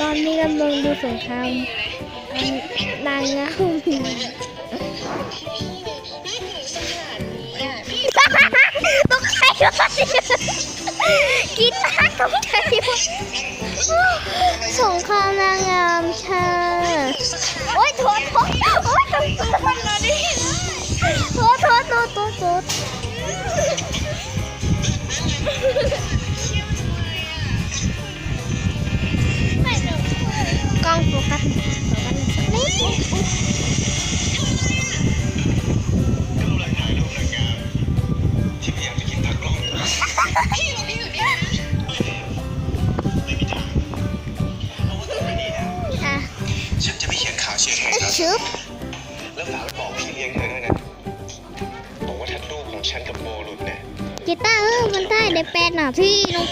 ตอนนี้กำลังดูสงครามนางงามตกใจหมดกีตาร์ตกใจสงครามนางงามค่ะโอ๊ยโทษโทษโอ๊ยตกใจมันมาดิโทษโทษโทษโทษ อะฉันจะไม่เขียนข่าวเชียร์เธอนะชึบแล้วฝากไปบอกพี่เลี้ยงเธอด้วยนะบอกว่าถ้าลูกของฉันกับโบหลุดเนี่ยกีตาร์เออมันได้ในแปดนาทีเนอะ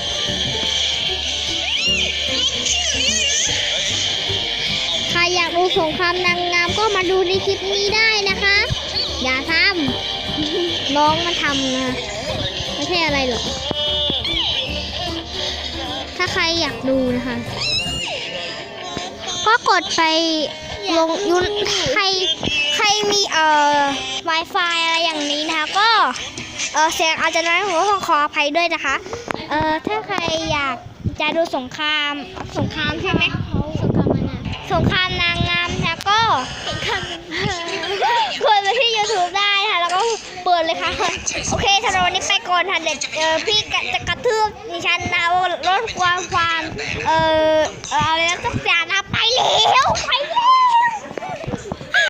ใครอยากดูสงครามนางงามก็มาดูในคลิปนี้ได้นะคะ อย่าทำน้องมาทำนะไม่ใช่อะไรหรอกถ้าใครอยากดูนะคะ ก็กดไปลงยุนใครใครมีเอ่อ Wi-Fi อะไรอย่างนี้นะคะ ก็เออเสียงอาจจะน้อยผมก็ขออภัยด้วยนะคะ เออถ้าใครอยากจะดูสงครามสงครามใช่ไหมสงครามนะสงครามนางงามนะก็สงครามกดไปที่ YouTube ได้ค่ะแล้วก็เปิดเลยค่ะ โอเคสำหรับวันนี้ไปก่อนค่ะเดี๋ยวเออพี่กะจะกระทืบดิฉันนะลดความความเออเอออะไรน